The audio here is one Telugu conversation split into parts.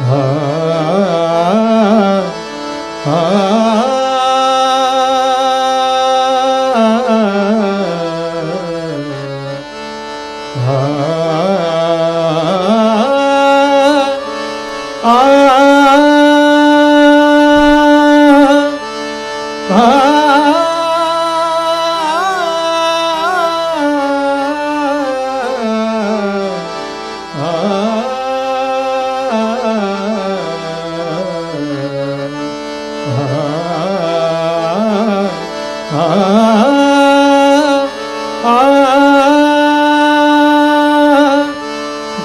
Ah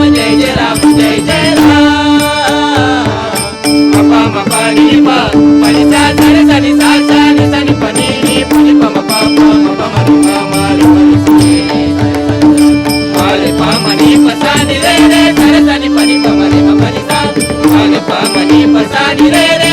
రామ జయ జయ రామ జయ జయ రామ మప పని పని సా సరి సరి సా సరి సరి పని పని పమ పాప మప మరి మారి మరి మాలి పామని పసాని రే రే సరి సరి పని పమని పని సా మాలి పామని పసాని రే రే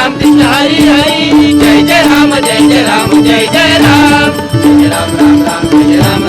राम कृष्ण हरी हरी। जय जय राम जय जय राम जय जय राम। जय राम राम राम जय राम।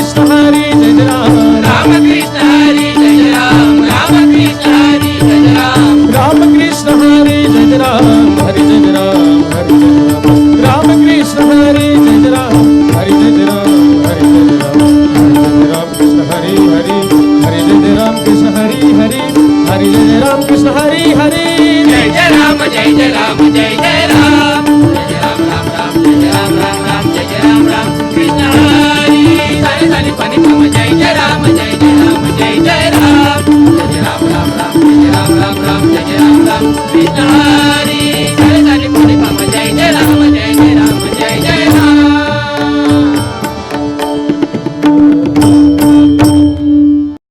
రామకృష్ణ హరి జయ రామ రామకృష్ణ హరి జయ రామ రామకృష్ణ హరి జయ రామ రామకృష్ణ హరి జయ రామ హరి జయ రామ హరి జయ రామ రామకృష్ణ హరి జయ రామ హరి జయ రామ జయ జయ రామ జయ జయ రామ జయ రామ రామ రామ జయ రామ రామ రామ జయ రామ రామ కృష్ణ